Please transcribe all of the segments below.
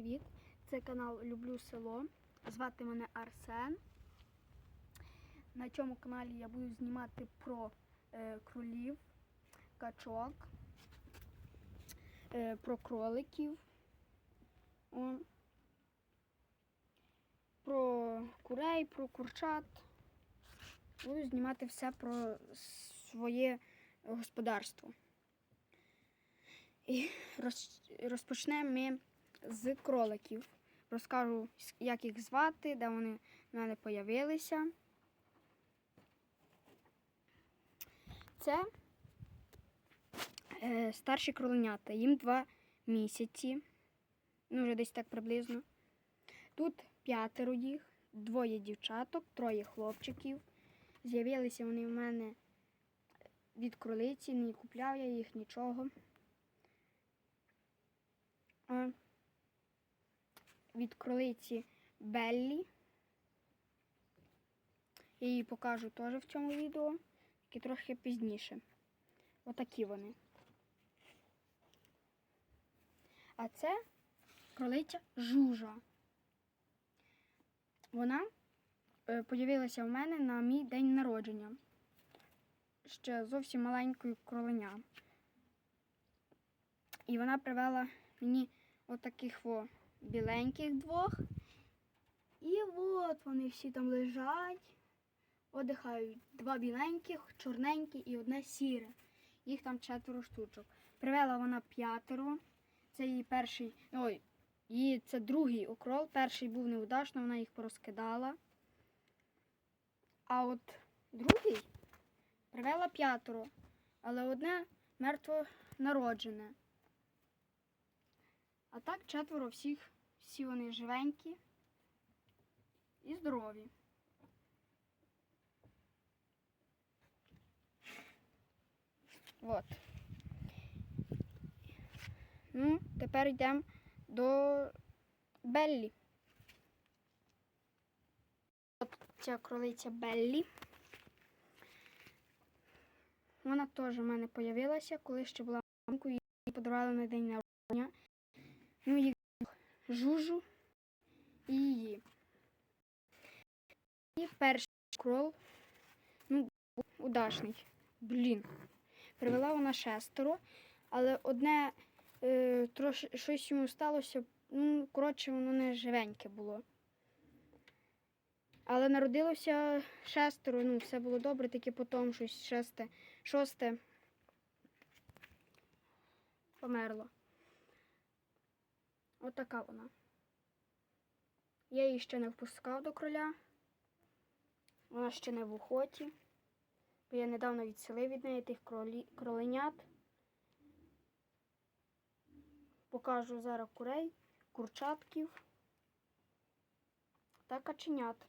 привіт! Це канал Люблю село. Звати мене Арсен. На цьому каналі я буду знімати про е, кролів, качок, е, про кроликів, о, про курей, про курчат. Буду знімати все про своє господарство. І розпочнемо ми з кроликів. Розкажу, як їх звати, де вони в мене появилися. Це е, старші кроленята. Їм два місяці. Ну, вже десь так приблизно. Тут п'ятеро їх, двоє дівчаток, троє хлопчиків. З'явилися вони в мене від кролиці, не купляв я їх нічого. Від кролиці Беллі. Я її покажу теж в цьому відео, тільки трохи пізніше. Отакі вони. А це кролиця жужа. Вона е, появилася в мене на мій день народження. Ще зовсім маленькою кроленя. І вона привела мені отаких во біленьких двох. І от вони всі там лежать, одихають. Два біленьких, чорненькі і одне сіре. Їх там четверо штучок. Привела вона п'ятеро. Це її перший. Ой, її це другий укрол. Перший був неудачно, вона їх порозкидала. А от другий привела п'ятеро, але одне мертво народжене. А так четверо всіх, всі вони живенькі і здорові. От. Ну, тепер йдемо до Беллі. От ця кролиця Беллі. Вона теж в мене появилася, коли ще була маленькою, її подарували на день народження. Ну, їх жужу і її. І перший крол, ну, удачний. Блін. Привела вона шестеро, але одне е, трош, щось йому сталося, ну, коротше, воно не живеньке було. Але народилося шестеро, ну, все було добре, тільки потім щось шесте, шосте померло. Отака вона. Я її ще не впускав до кроля. Вона ще не в охоті. Бо я недавно відселив від неї тих кроленят. Покажу зараз курей, курчатків та каченят.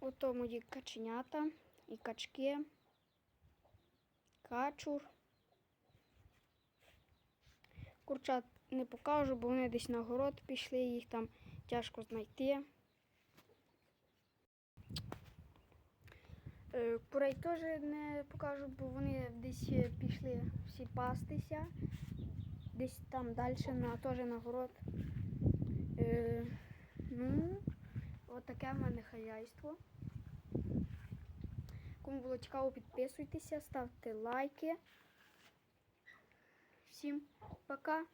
Ото мої каченята і качки, качур. Курчат не покажу, бо вони десь на город пішли, їх там тяжко знайти. Е, Курей теж не покажу, бо вони десь е, пішли всі пастися. Десь там далі на, теж на город. Е, ну, от в мене хазяйство. Кому було цікаво, підписуйтеся, ставте лайки. Всім пока!